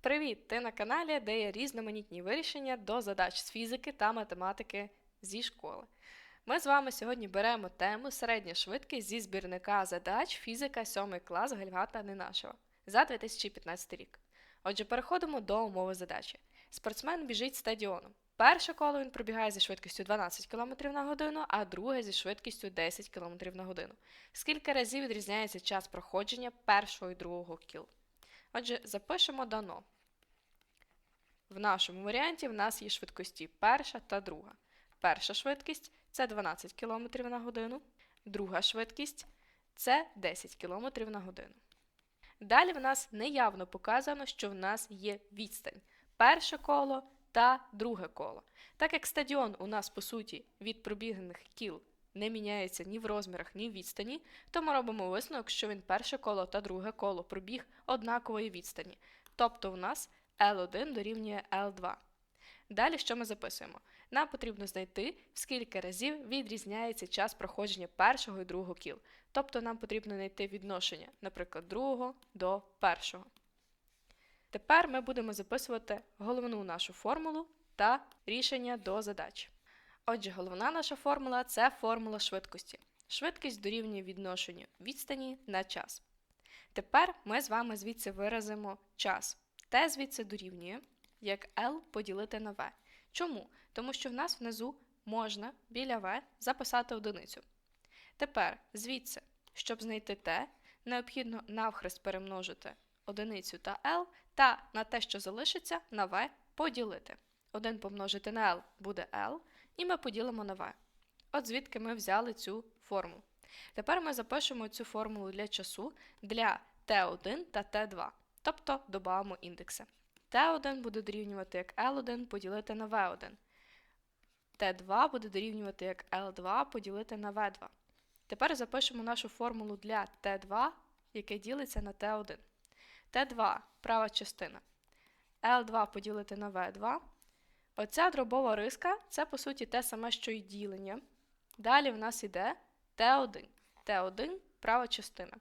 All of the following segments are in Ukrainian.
Привіт! Ти на каналі, де є різноманітні вирішення до задач з фізики та математики зі школи. Ми з вами сьогодні беремо тему середня швидкість зі збірника задач фізика 7 клас Гальгата Ненашева за 2015 рік. Отже, переходимо до умови задачі. Спортсмен біжить стадіоном. Перше коло він пробігає зі швидкістю 12 км на годину, а друге зі швидкістю 10 км на годину. Скільки разів відрізняється час проходження першого і другого кіл? Отже, запишемо дано. В нашому варіанті в нас є швидкості перша та друга. Перша швидкість це 12 км на годину, друга швидкість це 10 км на годину. Далі в нас неявно показано, що в нас є відстань. Перше коло та друге коло. Так як стадіон у нас, по суті, від пробіганих кіл не міняється ні в розмірах, ні в відстані, то ми робимо висновок, що він перше коло та друге коло пробіг однакової відстані. Тобто у нас L1 дорівнює L2. Далі що ми записуємо? Нам потрібно знайти, в скільки разів відрізняється час проходження першого і другого кіл. Тобто нам потрібно знайти відношення, наприклад, другого до першого. Тепер ми будемо записувати головну нашу формулу та рішення до задач. Отже, головна наша формула це формула швидкості. Швидкість дорівнює відношенню відстані на час. Тепер ми з вами звідси виразимо час. T звідси дорівнює як L поділити на V. Чому? Тому що в нас внизу можна біля V записати одиницю. Тепер звідси, щоб знайти T, необхідно навхрест перемножити одиницю та L та на те, що залишиться, на V поділити. 1 помножити на L буде L, і ми поділимо на V. От звідки ми взяли цю формулу. Тепер ми запишемо цю формулу для часу для T1 та T2, тобто додамо індекси. T1 буде дорівнювати як L1 поділити на V1. T2 буде дорівнювати як L2 поділити на V2. Тепер запишемо нашу формулу для T2, яке ділиться на T1. Т2 права частина. L2 поділити на V2. Оця дробова риска це, по суті, те саме, що і ділення. Далі в нас йде Т1. Т1 права частина.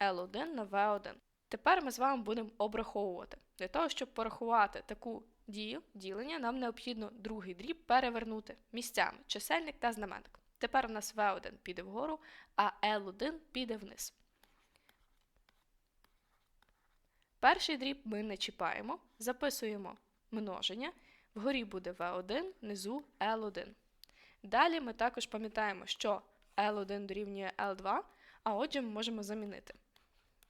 L1 на V1. Тепер ми з вами будемо обраховувати. Для того, щоб порахувати таку дію ділення, нам необхідно другий дріб перевернути місцями чисельник та знаменник. Тепер у нас V1 піде вгору, а L1 піде вниз. Перший дріб ми не чіпаємо, записуємо множення. Вгорі буде V1, внизу L1. Далі ми також пам'ятаємо, що L1 дорівнює L2, а отже ми можемо замінити.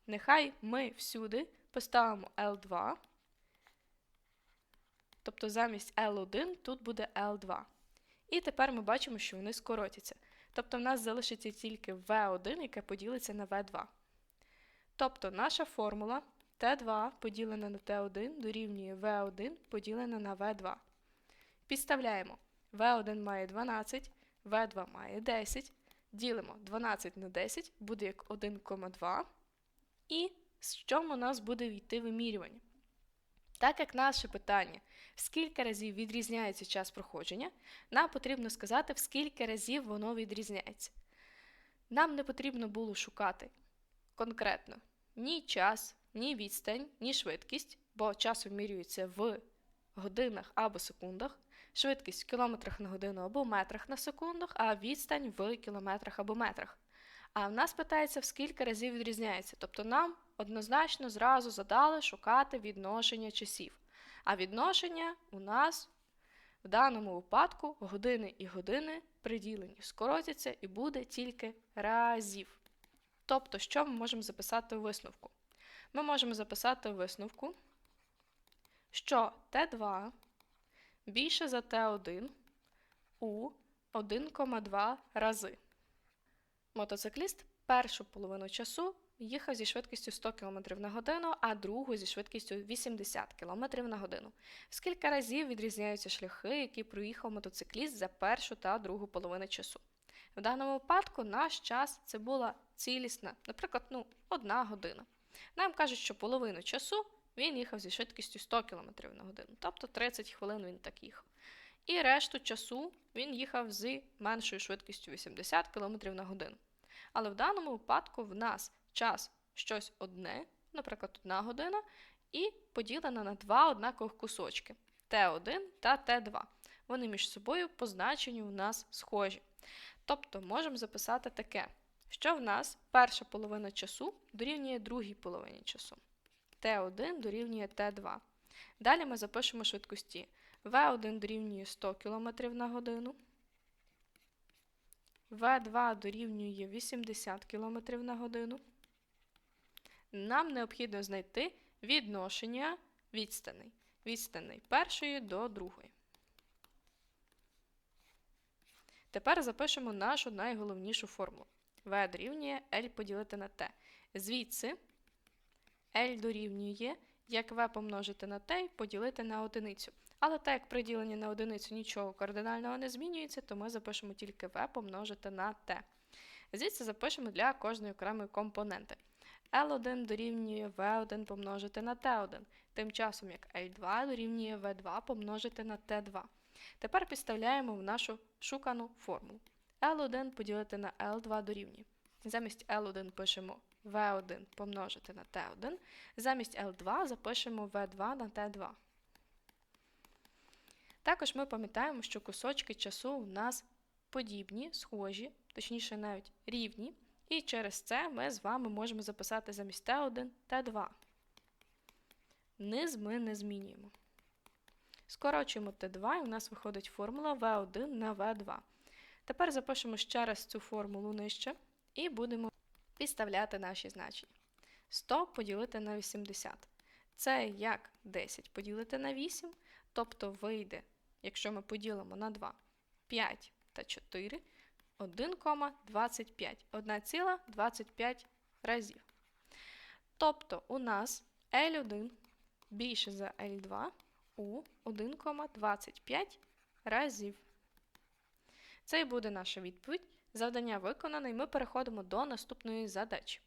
Нехай ми всюди поставимо L2, тобто замість L1 тут буде L2. І тепер ми бачимо, що вони скоротяться. Тобто в нас залишиться тільки V1, яке поділиться на V2. Тобто наша формула Т2 поділене на Т1 дорівнює В1 поділене на В2. Підставляємо. В1 має 12, В2 має 10. Ділимо 12 на 10, буде як 1,2. І з чому у нас буде йти вимірювання? Так як наше питання, в скільки разів відрізняється час проходження, нам потрібно сказати, в скільки разів воно відрізняється. Нам не потрібно було шукати конкретно ні час, ні відстань, ні швидкість, бо час вимірюється в годинах або секундах, швидкість в кілометрах на годину або метрах на секундах, а відстань в кілометрах або метрах. А в нас питається, в скільки разів відрізняється. Тобто нам однозначно зразу задали шукати відношення часів. А відношення у нас в даному випадку години і години приділені, скоротяться і буде тільки разів. Тобто, що ми можемо записати у висновку? Ми можемо записати висновку, що Т2 більше за Т1 у 1,2 рази. Мотоцикліст першу половину часу їхав зі швидкістю 100 км на годину, а другу зі швидкістю 80 км на годину. Скільки разів відрізняються шляхи, які проїхав мотоцикліст за першу та другу половину часу? В даному випадку наш час це була цілісна, наприклад, ну, одна година. Нам кажуть, що половину часу він їхав зі швидкістю 100 км на годину, тобто 30 хвилин він так їхав. І решту часу він їхав з меншою швидкістю 80 км на годину. Але в даному випадку в нас час щось одне, наприклад, одна година, і поділена на два однакових кусочки Т1 та Т2. Вони між собою по значенню у нас схожі. Тобто можемо записати таке, що в нас перша половина часу дорівнює другій половині часу. Т1 дорівнює Т2. Далі ми запишемо швидкості. В1 дорівнює 100 км на годину. В2 дорівнює 80 км на годину. Нам необхідно знайти відношення відстаней. Відстаней першої до другої. Тепер запишемо нашу найголовнішу формулу. В дорівнює L поділити на T. Звідси L дорівнює, як V помножити на T і поділити на одиницю. Але так як при діленні на одиницю нічого кардинального не змінюється, то ми запишемо тільки V помножити на T. Звідси запишемо для кожної окремої компоненти. L1 дорівнює V1 помножити на T1, тим часом як L2 дорівнює V2 помножити на T2. Тепер підставляємо в нашу шукану формулу. L1 поділити на L2 дорівнює. Замість L1 пишемо V1 помножити на T1, замість L2 запишемо V2 на T2. Також ми пам'ятаємо, що кусочки часу у нас подібні, схожі, точніше навіть рівні, і через це ми з вами можемо записати замість Т1 Т2. Низ ми не змінюємо. Скорочуємо Т2 і у нас виходить формула В1 на В2. Тепер запишемо ще раз цю формулу нижче і будемо підставляти наші значення. 100 поділити на 80. Це як 10 поділити на 8, тобто вийде, якщо ми поділимо на 2, 5 та 4, 1,25. 1,25 разів. Тобто у нас L1 більше за L2 у 1,25 разів. Це і буде наша відповідь. Завдання виконане, і ми переходимо до наступної задачі.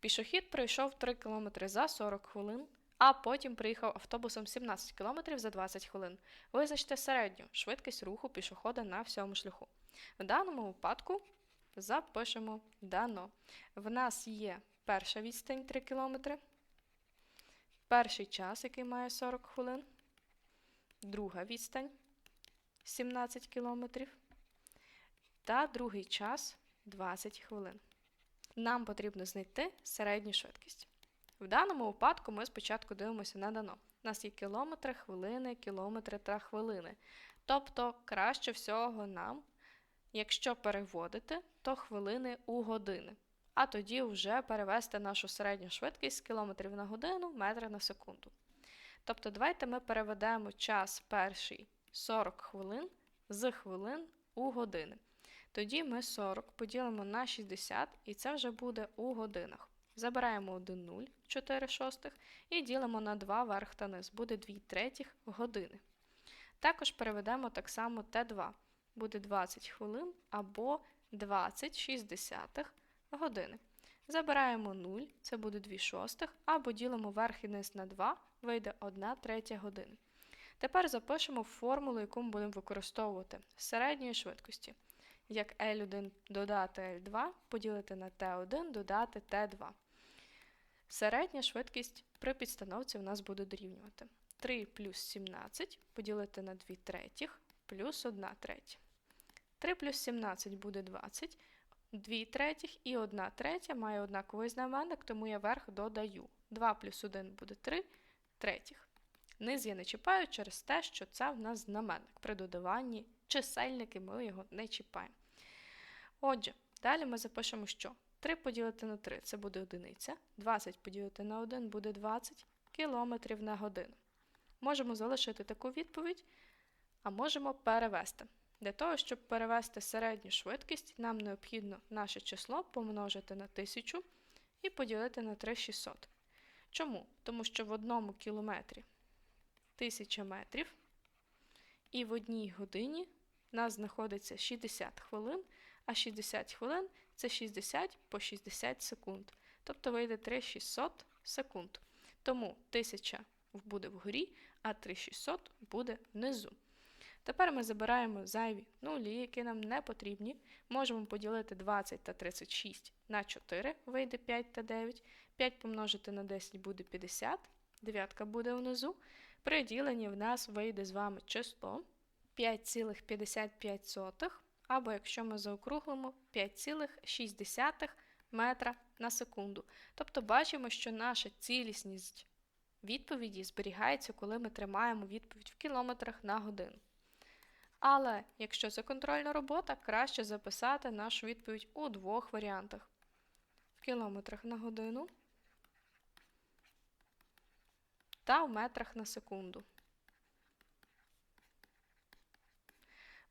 Пішохід пройшов 3 км за 40 хвилин, а потім приїхав автобусом 17 км за 20 хвилин. Визначте середню швидкість руху пішохода на всьому шляху. В даному випадку запишемо дано. В нас є перша відстань 3 км, перший час, який має 40 хвилин, друга відстань 17 км та другий час 20 хвилин. Нам потрібно знайти середню швидкість. В даному випадку ми спочатку дивимося на дано. У нас є кілометри, хвилини, кілометри та хвилини. Тобто, краще всього нам, якщо переводити, то хвилини у години. А тоді вже перевести нашу середню швидкість з кілометрів на годину, метри на секунду. Тобто, давайте ми переведемо час перший 40 хвилин з хвилин у години. Тоді ми 40 поділимо на 60, і це вже буде у годинах. Забираємо 1 0, 4 шостих і ділимо на 2 верх та низ, буде 2 третіх години. Також переведемо так само Т2, буде 20 хвилин або 20 шістдесятих години. Забираємо 0, це буде 2 шостих, або ділимо верх і низ на 2, вийде 1 третя години. Тепер запишемо формулу, яку ми будемо використовувати середньої швидкості як L1 додати L2 поділити на T1 додати T2. Середня швидкість при підстановці у нас буде дорівнювати 3 плюс 17 поділити на 2 третіх плюс 1 третя. 3 плюс 17 буде 20, 2 третіх і 1 третя має однаковий знаменник, тому я верх додаю. 2 плюс 1 буде 3 третіх. Низ я не чіпаю через те, що це в нас знаменник. При додаванні чисельники ми його не чіпаємо. Отже, далі ми запишемо, що 3 поділити на 3 це буде одиниця, 20 поділити на 1 буде 20 км на годину. Можемо залишити таку відповідь, а можемо перевести. Для того, щоб перевести середню швидкість, нам необхідно наше число помножити на 1000 і поділити на 3600. Чому? Тому що в одному кілометрі 1000 метрів, і в одній годині у нас знаходиться 60 хвилин, а 60 хвилин це 60 по 60 секунд. Тобто вийде 3600 секунд. Тому 1000 буде вгорі, а 3600 буде внизу. Тепер ми забираємо зайві нулі, які нам не потрібні. Можемо поділити 20 та 36 на 4, вийде 5 та 9. 5 помножити на 10 буде 50. дев'ятка буде внизу. При діленні в нас вийде з вами число 5,55, або якщо ми заокруглимо 5,6 метра на секунду. Тобто бачимо, що наша цілісність відповіді зберігається, коли ми тримаємо відповідь в кілометрах на годину. Але якщо це контрольна робота, краще записати нашу відповідь у двох варіантах: в кілометрах на годину та в метрах на секунду.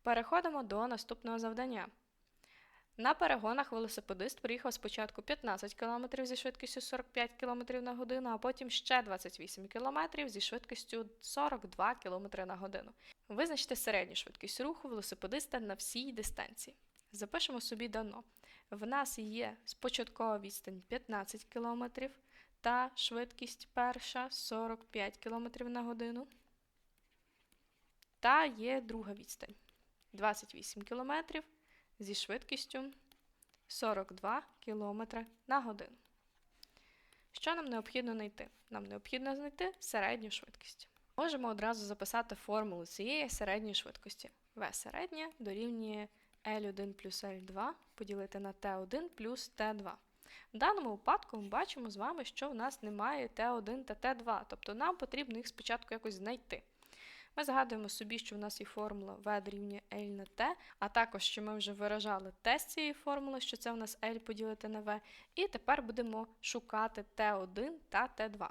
Переходимо до наступного завдання. На перегонах велосипедист проїхав спочатку 15 км зі швидкістю 45 км на годину, а потім ще 28 км зі швидкістю 42 км на годину. Визначте середню швидкість руху велосипедиста на всій дистанції. Запишемо собі дано. В нас є спочаткова відстань 15 км та швидкість перша 45 км на годину. Та є друга відстань 28 км зі швидкістю 42 км на годину. Що нам необхідно знайти? Нам необхідно знайти середню швидкість. Можемо одразу записати формулу цієї середньої швидкості. В середня дорівнює L1 плюс L2 поділити на T1 плюс T2. В даному випадку ми бачимо з вами, що в нас немає Т1 та Т2, тобто нам потрібно їх спочатку якось знайти. Ми згадуємо собі, що в нас є формула V дорівнює L на T, а також, що ми вже виражали Т з цієї формули, що це в нас L поділити на V. І тепер будемо шукати Т1 та Т2.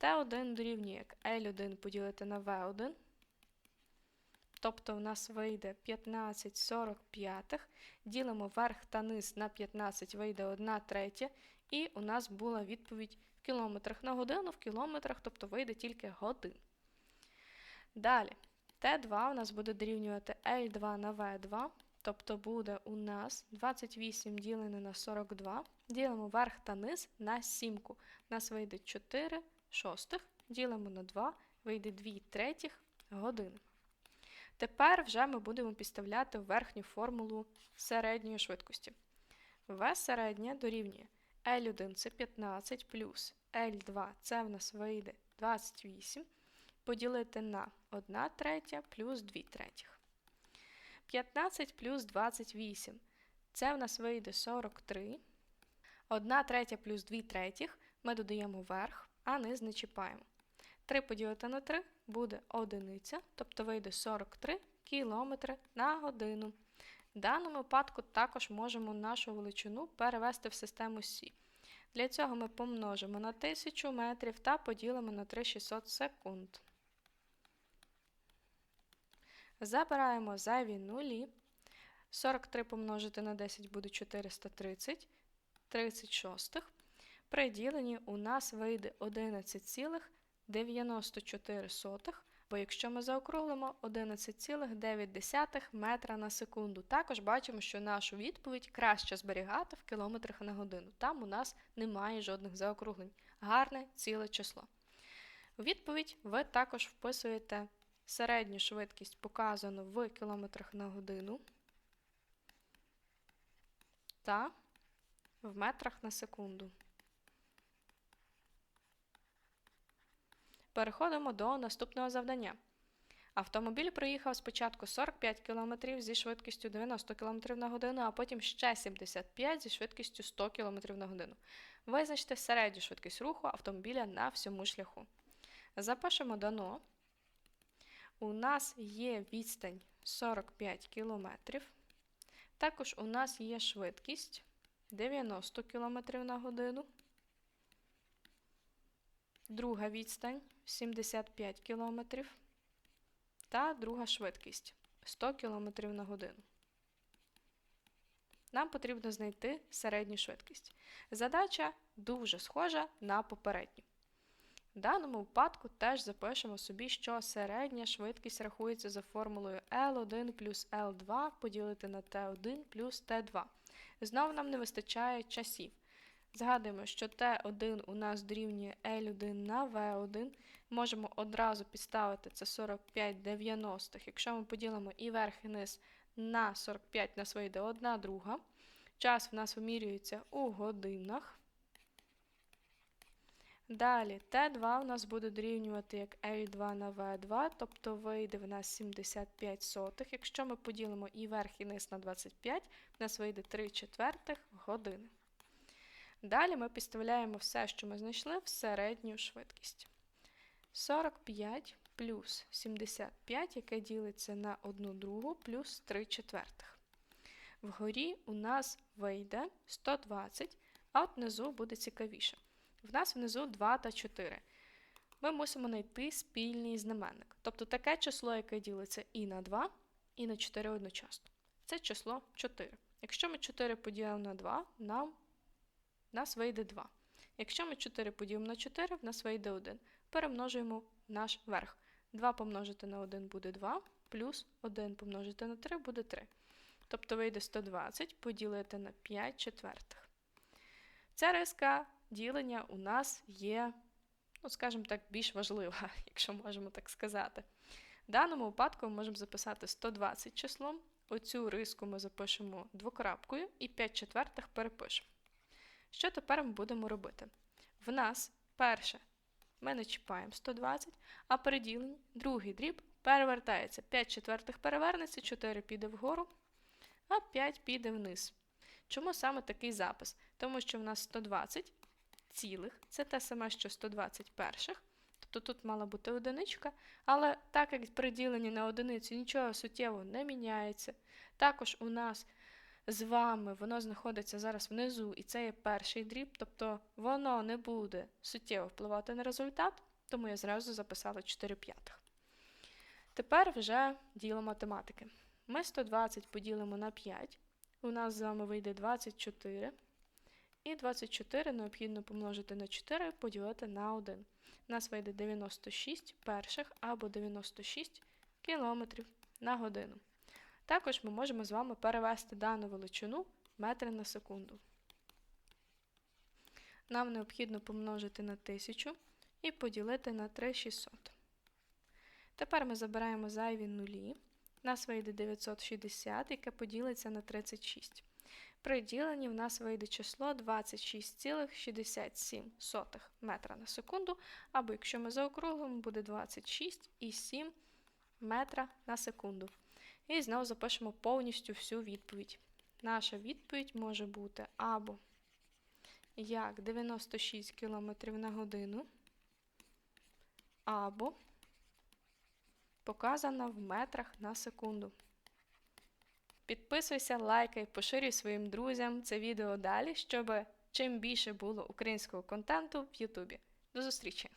Т1 дорівнює як L1 поділити на V1. Тобто в нас вийде 15 45, ділимо верх та низ на 15, вийде 1 третя, і у нас була відповідь в кілометрах на годину, в кілометрах, тобто вийде тільки годин. Далі, Т2 у нас буде дорівнювати L2 на V2, тобто буде у нас 28 ділене на 42, ділимо верх та низ на 7. У нас вийде 4 шостих, ділимо на 2, вийде 2 третіх годин. Тепер вже ми будемо підставляти верхню формулу середньої швидкості. В середня дорівнює L1 це 15 плюс L2 це в нас вийде 28, поділити на 1 третя плюс 2 третіх. 15 плюс 28 це в нас вийде 43. 1 третя плюс 2 третіх ми додаємо верх, а низ не чіпаємо. 3 поділити на 3 буде одиниця, тобто вийде 43 км на годину. В даному випадку також можемо нашу величину перевести в систему Сі. Для цього ми помножимо на 1000 метрів та поділимо на 3600 секунд. Забираємо зайві нулі. 43 помножити на 10 буде 430, 36. При діленні у нас вийде 11,94, бо якщо ми заокруглимо 11,9 метра на секунду. Також бачимо, що нашу відповідь краще зберігати в кілометрах на годину. Там у нас немає жодних заокруглень. Гарне ціле число. У відповідь ви також вписуєте середню швидкість, показану в кілометрах на годину та в метрах на секунду. Переходимо до наступного завдання. Автомобіль проїхав спочатку 45 км зі швидкістю 90 км на годину, а потім ще 75 зі швидкістю 100 км на годину. Визначте середню швидкість руху автомобіля на всьому шляху. Запишемо дано. У нас є відстань 45 км. Також у нас є швидкість 90 км на годину. Друга відстань 75 км. Та друга швидкість 100 км на годину. Нам потрібно знайти середню швидкість. Задача дуже схожа на попередню. В даному випадку теж запишемо собі, що середня швидкість рахується за формулою L1 плюс L2 поділити на T1 плюс T2. Знову нам не вистачає часів. Згадуємо, що Т1 у нас дорівнює L1 на V1. Можемо одразу підставити це 45 90. Якщо ми поділимо і верх, і низ на 45, нас вийде 1 друга. Час в нас вимірюється у годинах. Далі Т2 у нас буде дорівнювати як L2 на V2, тобто вийде в нас 75 сотих. Якщо ми поділимо і верх, і низ на 25, в нас вийде 3 четвертих години. Далі ми підставляємо все, що ми знайшли, в середню швидкість. 45 плюс 75, яке ділиться на 1 другу, плюс 3 четвертих. Вгорі у нас вийде 120, а от внизу буде цікавіше. В нас внизу 2 та 4. Ми мусимо знайти спільний знаменник. Тобто таке число, яке ділиться і на 2, і на 4 одночасно. Це число 4. Якщо ми 4 поділимо на 2, нам нас вийде 2. Якщо ми 4 поділимо на 4, в нас вийде 1. Перемножуємо наш верх. 2 помножити на 1 буде 2, плюс 1 помножити на 3 буде 3. Тобто вийде 120 поділити на 5 четвертих. Ця риска ділення у нас є, ну, скажімо так, більш важлива, якщо можемо так сказати. В даному випадку ми можемо записати 120 числом. Оцю риску ми запишемо двокрапкою і 5 четвертих перепишемо. Що тепер ми будемо робити? В нас перше ми не чіпаємо 120, а при діленні другий дріб перевертається. 5 четвертих перевернеться, 4 піде вгору, а 5 піде вниз. Чому саме такий запис? Тому що в нас 120 цілих, це те саме, що 120 перших. Тобто тут мала бути одиничка, але так як при діленні на одиницю нічого суттєво не міняється. Також у нас з вами воно знаходиться зараз внизу, і це є перший дріб, тобто воно не буде суттєво впливати на результат, тому я зразу записала 4 п'ятих. Тепер вже діло математики. Ми 120 поділимо на 5. У нас з вами вийде 24. І 24 необхідно помножити на 4 поділити на 1. У нас вийде 96 перших або 96 кілометрів на годину. Також ми можемо з вами перевести дану величину метри на секунду. Нам необхідно помножити на 1000 і поділити на 3600. Тепер ми забираємо зайві нулі. Нас вийде 960, яке поділиться на 36. При діленні в нас вийде число 26,67 метра на секунду, або якщо ми заокруглимо, буде 26,7 метра на секунду. І знову запишемо повністю всю відповідь. Наша відповідь може бути або як 96 км на годину, або показана в метрах на секунду. Підписуйся, лайкай, поширюй своїм друзям це відео далі, щоб чим більше було українського контенту в Ютубі. До зустрічі!